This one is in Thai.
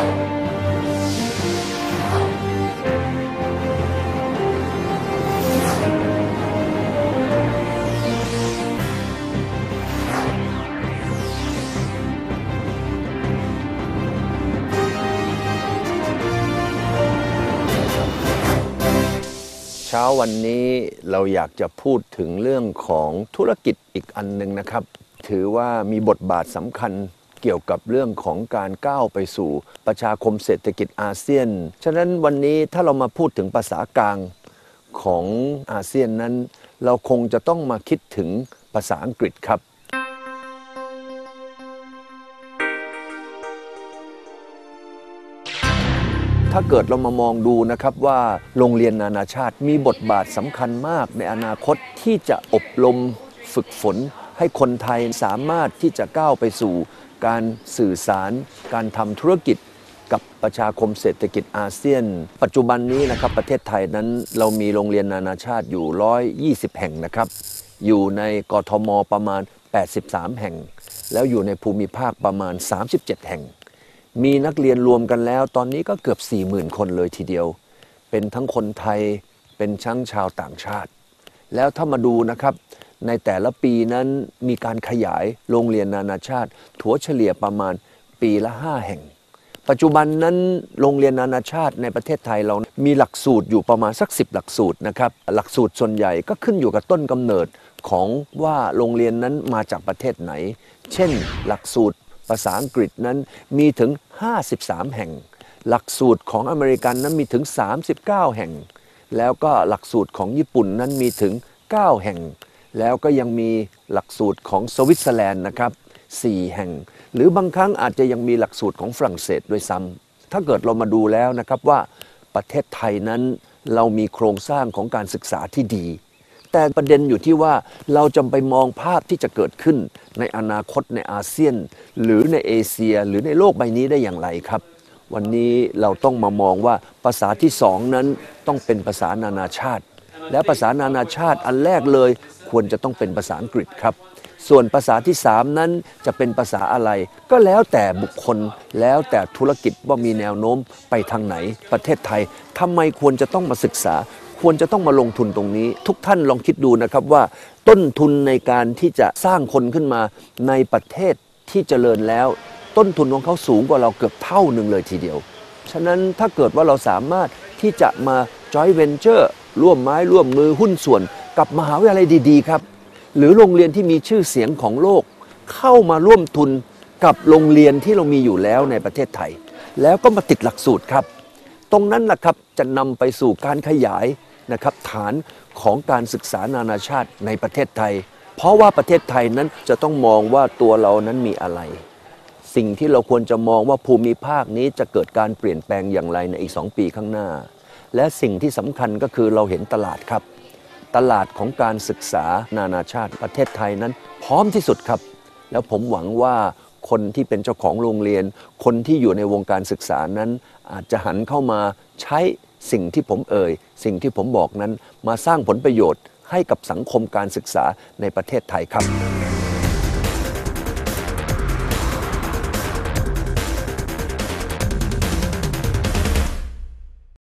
เช้าวันนี้เราอยากจะพูดถึงเรื่องของธุรกิจอีกอันหนึ่งนะครับ ถือว่ามีบทบาทสำคัญ เกี่ยวกับเรื่องของการก้าวไปสู่ประชาคมเศรษฐกิจอาเซียน ฉะนั้นวันนี้ถ้าเรามาพูดถึงภาษากลางของอาเซียนนั้น เราคงจะต้องมาคิดถึงภาษาอังกฤษครับถ้าเกิดเรามามองดูนะครับว่าโรงเรียนนานาชาติมีบทบาทสำคัญมากในอนาคตที่จะอบรมฝึกฝน ให้คนไทยสามารถที่จะก้าวไปสู่การสื่อสาร การทำธุรกิจกับประชาคมเศรษฐกิจอาเซียน ปัจจุบันนี้นะครับประเทศไทยนั้นเรามีโรงเรียนนานาชาติอยู่ 120 แห่งนะครับ อยู่ในกทมประมาณ 83 แห่ง แล้วอยู่ในภูมิภาคประมาณ 37 แห่ง มีนักเรียนรวมกันแล้ว ตอนนี้ก็เกือบ 40,000 คนเลยทีเดียว เป็นทั้งคนไทยเป็นชั้งชาวต่างชาติ แล้วถ้ามาดูนะครับ ในแต่ละปีนั้นมีการขยายโรงเรียนนานาชาติ ถัวเฉลี่ยประมาณปีละ 5 แห่ง ปัจจุบันนั้นโรงเรียนนานาชาติในประเทศไทยเรามีหลักสูตรอยู่ประมาณสัก 10 หลักสูตรนะครับหลักสูตรส่วนใหญ่ก็ขึ้นอยู่กับต้นกำเนิดของว่าโรงเรียนนั้นมาจากประเทศไหน เช่น หลักสูตรภาษาอังกฤษนั้นมีถึง 53 แห่ง หลักสูตรของอเมริกันนั้นมีถึง 39 แห่ง แล้วก็หลักสูตรของญี่ปุ่นนั้นมีถึง 9 แห่ง แล้วก็ยังมีหลักสูตรของสวิตเซอร์แลนด์นะครับ4แห่ง หรือบางครั้งอาจจะยังมีหลักสูตรของฝรั่งเศสด้วยซ้ำถ้าเกิดเรามาดูแล้วนะครับว่าประเทศไทยนั้นเรามีโครงสร้างของการศึกษาที่ดี แต่ประเด็นอยู่ที่ว่าเราจะไปมองภาพที่จะเกิดขึ้นในอนาคตในอาเซียน หรือในเอเชีย หรือในโลกใบนี้ได้อย่างไรครับ วันนี้เราต้องมามองว่าภาษาที่สองนั้นต้องเป็นภาษานานาชาติ และภาษานานาชาติอันแรกเลย ควรจะต้องเป็นภาษาอังกฤษครับ ส่วนภาษาที่สามนั้นจะเป็นภาษาอะไร ก็แล้วแต่บุคคลแล้วแต่ธุรกิจว่ามีแนวโน้มไปทางไหน ประเทศไทยทำไมควรจะต้องมาศึกษา ควรจะต้องมาลงทุนตรงนี้ ทุกท่านลองคิดดูนะครับว่า ต้นทุนในการที่จะสร้างคนขึ้นมาในประเทศที่เจริญแล้ว ต้นทุนของเขาสูงกว่าเราเกือบเท่าหนึ่งเลยทีเดียวฉะนั้นถ้าเกิดว่าเราสามารถที่จะมา joint venture ร่วมไม้ร่วมมือหุ้นส่วน กับมหาวิทยาลัยดีๆครับ หรือโรงเรียนที่มีชื่อเสียงของโลก เข้ามาร่วมทุนกับโรงเรียนที่เรามีอยู่แล้วในประเทศไทย แล้วก็มาติดหลักสูตรครับ ตรงนั้นแหละครับจะนำไปสู่การขยายนะครับฐานของการศึกษานานาชาติในประเทศไทย เพราะว่าประเทศไทยนั้นจะต้องมองว่าตัวเรานั้นมีอะไร สิ่งที่เราควรจะมองว่าภูมิภาคนี้จะเกิดการเปลี่ยนแปลงอย่างไรในอีก 2 ปีข้างหน้า และสิ่งที่สำคัญก็คือเราเห็นตลาดครับ ตลาดของการศึกษานานาชาติประเทศไทยนั้น พร้อมที่สุดครับ แล้วผมหวังว่าคนที่เป็นเจ้าของโรงเรียน คนที่อยู่ในวงการศึกษานั้น อาจจะหันเข้ามาใช้สิ่งที่ผมเอ่ย สิ่งที่ผมบอกนั้นมาสร้างผลประโยชน์ให้กับสังคมการศึกษาในประเทศไทยครับ